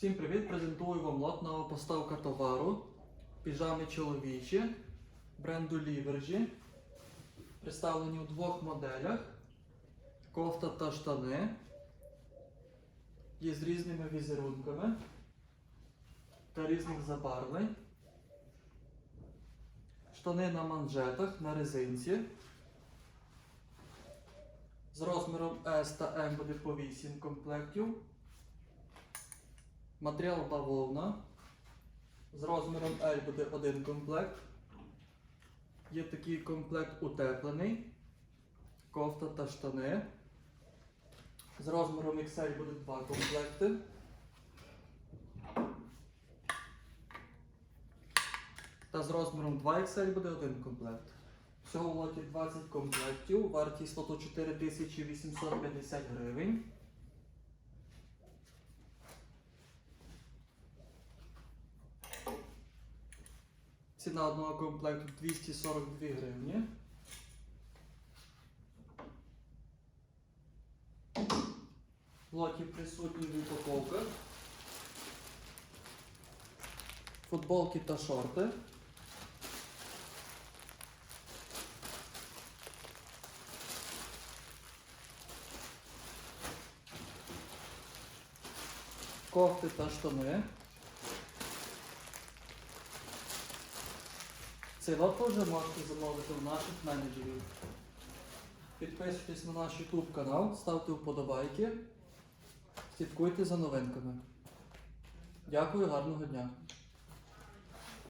Всім привіт! Презентую вам лот поставка товару. Піжами чоловічі бренду Libergy. Представлені у двох моделях: кофта та штани. Є з різними візерунками та різних забарвлень. Штани на манжетах на резинці. З розміром S та M буде по 8 комплектів. Матеріал бавовна. З розміром L буде один комплект. Є такий комплект утеплений. Кофта та штани. З розміром XL буде два комплекти. Та з розміром 2XL буде один комплект. Всього в лоті 20 комплектів, вартість лоту 4850 гривень. Ціна одного комплекту 242 гривні. Лоті присутні в упаковках. Футболки та шорти. Кофти та штани. Цей лот вже можете замовити у наших менеджерів. Підписуйтесь на наш YouTube канал, ставте вподобайки, слідкуйте за новинками. Дякую, гарного дня!